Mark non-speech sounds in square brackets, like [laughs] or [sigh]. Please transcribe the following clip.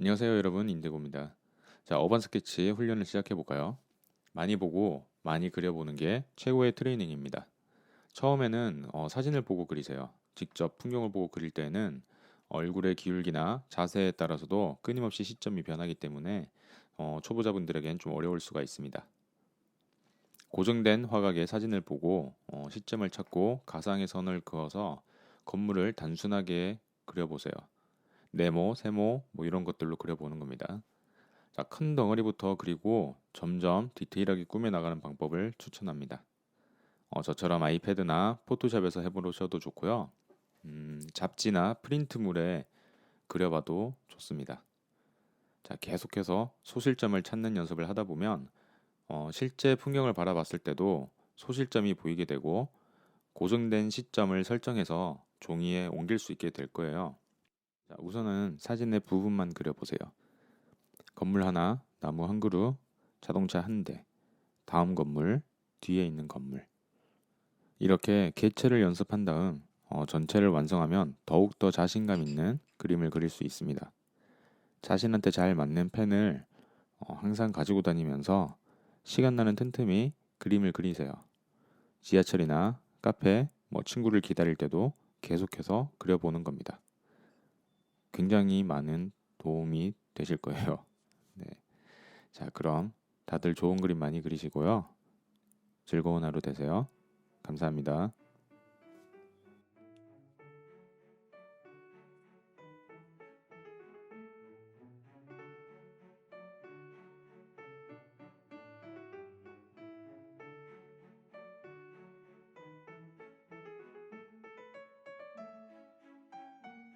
안녕하세요 여러분 인디고입니다. 자 어반 스케치 훈련을 시작해 볼까요? 많이 보고 많이 그려보는 게 최고의 트레이닝입니다. 처음에는 어, 사진을 보고 그리세요. 직접 풍경을 보고 그릴 때는 얼굴의 기울기나 자세에 따라서도 끊임없이 시점이 변하기 때문에 어, 초보자분들에겐 좀 어려울 수가 있습니다. 고정된 화각의 사진을 보고 어, 시점을 찾고 가상의 선을 그어서 건물을 단순하게 그려보세요. 네모, 세모 뭐 이런 것들로 그려보는 겁니다. 자, 큰 덩어리부터 그리고 점점 디테일하게 꾸며 나가는 방법을 추천합니다. 어, 저처럼 아이패드나 포토샵에서 해보셔도 좋고요. 음, 잡지나 프린트물에 그려봐도 좋습니다. 자, 계속해서 소실점을 찾는 연습을 하다 보면 어, 실제 풍경을 바라봤을 때도 소실점이 보이게 되고 고정된 시점을 설정해서 종이에 옮길 수 있게 될 거예요. 자, 우선은 사진의 부분만 그려보세요. 건물 하나, 나무 한 그루, 자동차 한 대, 다음 건물, 뒤에 있는 건물. 이렇게 개체를 연습한 다음 어, 전체를 완성하면 더욱더 자신감 있는 그림을 그릴 수 있습니다. 자신한테 잘 맞는 펜을 어, 항상 가지고 다니면서 시간 나는 틈틈이 그림을 그리세요. 지하철이나 카페, 뭐 친구를 기다릴 때도 계속해서 그려보는 겁니다. 굉장히 많은 도움이 되실 거예요. [laughs] 네. 자, 그럼 다들 좋은 그림 많이 그리시고요. 즐거운 하루 되세요. 감사합니다.